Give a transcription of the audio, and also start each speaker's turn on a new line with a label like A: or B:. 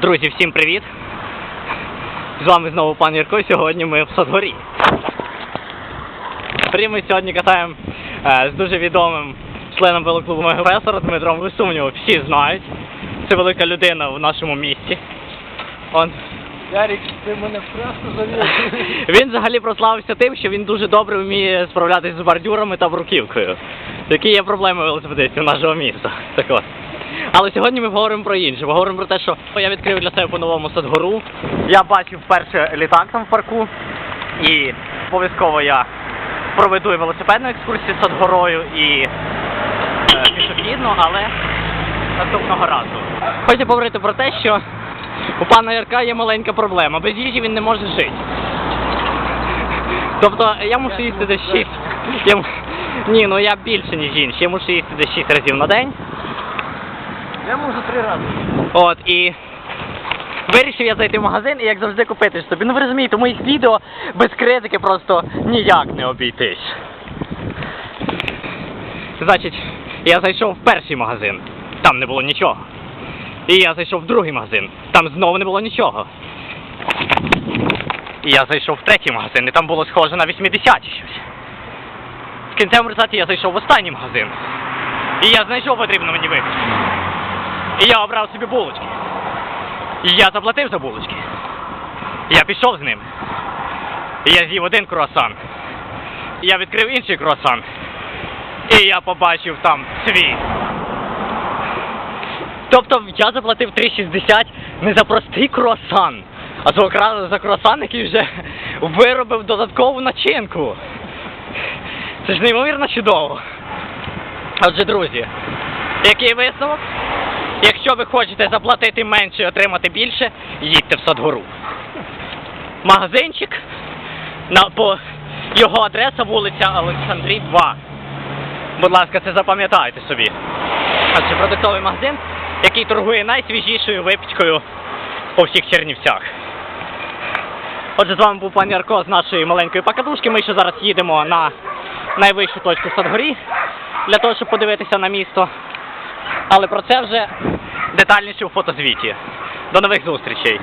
A: Друзі, всім привіт! З вами знову пан Ярко. Сьогодні ми в Садгорі. Ми сьогодні катаємо е, з дуже відомим членом велоклубу мого професора Дмитром Висумнєвим. Всі знають. Це велика людина в нашому місті. Он.
B: Ярик, ти мене просто завів.
A: Він взагалі прославився тим, що він дуже добре вміє справлятися з бордюрами та бруківкою. Які є проблеми велосипедистів нашого міста. Так от. Але сьогодні ми говоримо про інше. Ми говоримо про те, що я відкрив для себе по-новому Садгору. Я бачив вперше літак там в парку. І обов'язково я проведу і велосипедну екскурсію з Садгорою і е, пішохідну, але наступного разу. Хочу поговорити про те, що у пана Ярка є маленька проблема. Без їжі він не може жити. Тобто я мушу їсти десь 6. Я... Ні, ну я більше, ніж інші. Я мушу їсти десь 6 разів на день.
B: Я можу три рази.
A: От і вирішив я зайти в магазин і як завжди купити собі. Ну ви розумієте, у моїх відео без критики просто ніяк не обійтись. Значить, я зайшов в перший магазин, там не було нічого. І я зайшов в другий магазин, там знову не було нічого. І я зайшов в третій магазин, і там було схоже на 80-ті щось. В кінцевому результаті я зайшов в останній магазин. І я знайшов потрібну мені випічку. І я обрав собі булочки. І я заплатив за булочки. Я пішов з ним. І я з'їв один круасан. І я відкрив інший круасан. І я побачив там свій. Тобто я заплатив 3,60 не за простий круасан, а за, за круасан, який вже виробив додаткову начинку. Це ж неймовірно чудово. Отже, друзі, який висновок? Якщо ви хочете заплатити менше і отримати більше, їдьте в Садгору. Магазинчик на по його адреса вулиця Олександрій 2. Будь ласка, це запам'ятайте собі. Отже, продуктовий магазин, який торгує найсвіжішою випічкою по всіх Чернівцях. Отже, з вами був пан Ярко з нашої маленької покатушки. Ми ще зараз їдемо на найвищу точку в Садгорі для того, щоб подивитися на місто. Але про це вже детальніше у фотозвіті. До нових зустрічей!